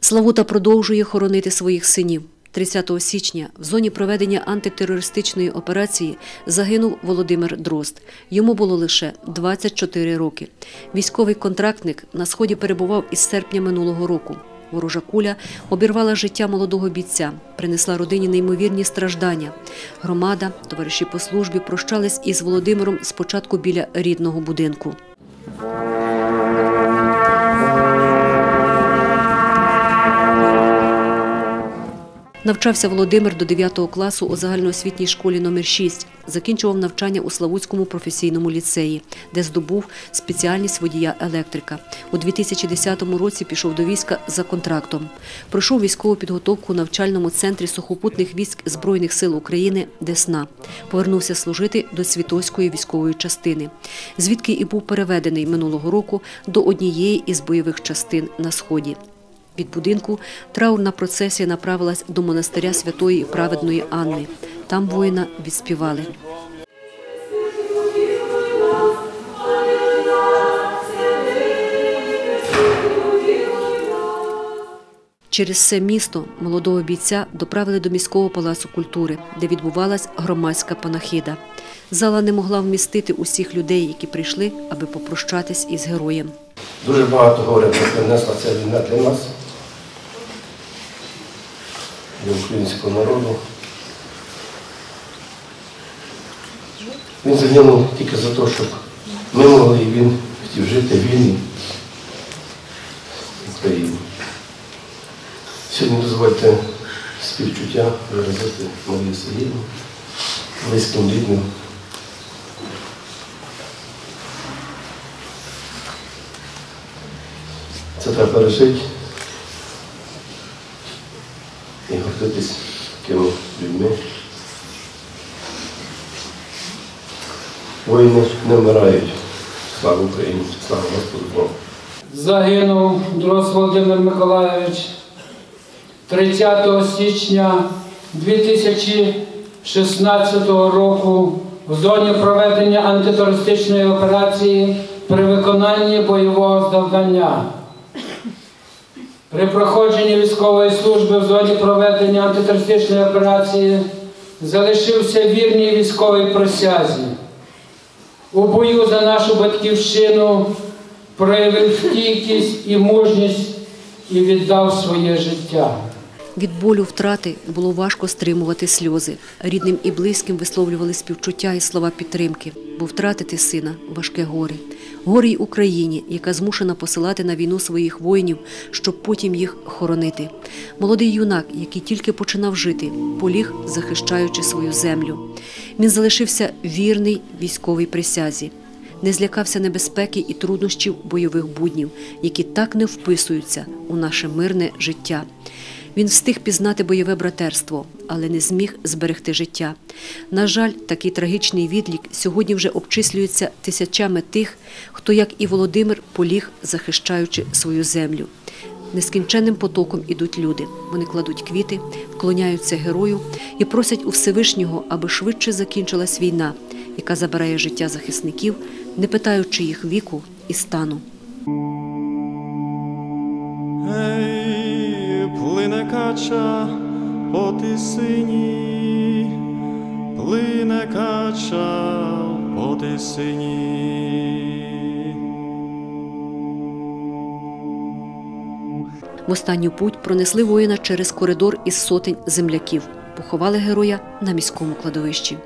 Славута продовжує хоронити своїх синів. 30 січня в зоні проведення антитерористичної операції загинув Володимир Дрозд. Йому було лише 24 роки. Військовий контрактник на сході перебував із серпня минулого року. Ворожа куля обірвала життя молодого бійця, принесла родині неймовірні страждання. Громада, товариші по службі прощались із Володимиром спочатку біля рідного будинку. Навчався Володимир до 9 класу у загальноосвітній школі номер 6 Закінчував навчання у Славутському професійному ліцеї, де здобув спеціальність водія електрика. У 2010 році пішов до війська за контрактом. Пройшов військову підготовку у навчальному центрі сухопутних військ Збройних сил України Десна. Повернувся служити до Світоської військової частини, звідки і був переведений минулого року до однієї із бойових частин на сході. Від будинку траурна процесія направилась до монастиря святої і праведної Анни. Там воїна відспівали. Через все місто молодого бійця доправили до міського палацу культури, де відбувалась громадська панахида. Зала не могла вмістити усіх людей, які прийшли, аби попрощатись із героєм. Дуже багато горя принесла ця війна для нас, для українського народу. Він загинув тільки за те, щоб ми могли, і він хотів жити в вільній Україні. Сьогодні дозвольте співчуття виразити Марії Сергіївні, близьким рідним. Це треба пережити і гордитись такими людьми. Воїни не вмирають. Слава Україні, слава Господу Богу. Загинув Дрос Володимир Миколайович 30 січня 2016 року в зоні проведення антитерористичної операції при виконанні бойового завдання. При проходженні військової служби в зоні проведення антитерористичної операції залишився вірній військовій присязі. У бою за нашу батьківщину проявив стійкість і мужність і віддав своє життя. Від болю втрати було важко стримувати сльози. Рідним і близьким висловлювали співчуття і слова підтримки, бо втратити сина важке горе. Горе й Україні, яка змушена посилати на війну своїх воїнів, щоб потім їх хоронити. Молодий юнак, який тільки починав жити, поліг, захищаючи свою землю. Він залишився вірний військовій присязі. Не злякався небезпеки і труднощів бойових буднів, які так не вписуються у наше мирне життя. Він встиг пізнати бойове братерство, але не зміг зберегти життя. На жаль, такий трагічний відлік сьогодні вже обчислюється тисячами тих, хто, як і Володимир, поліг, захищаючи свою землю. Нескінченним потоком ідуть люди. Вони кладуть квіти, вклоняються герою і просять у Всевишнього, аби швидше закінчилась війна, яка забирає життя захисників, не питаючи їх віку і стану. Кача по тисині, плине кача по тисині. В останню путь пронесли воїна через коридор із сотень земляків. Поховали героя на міському кладовищі.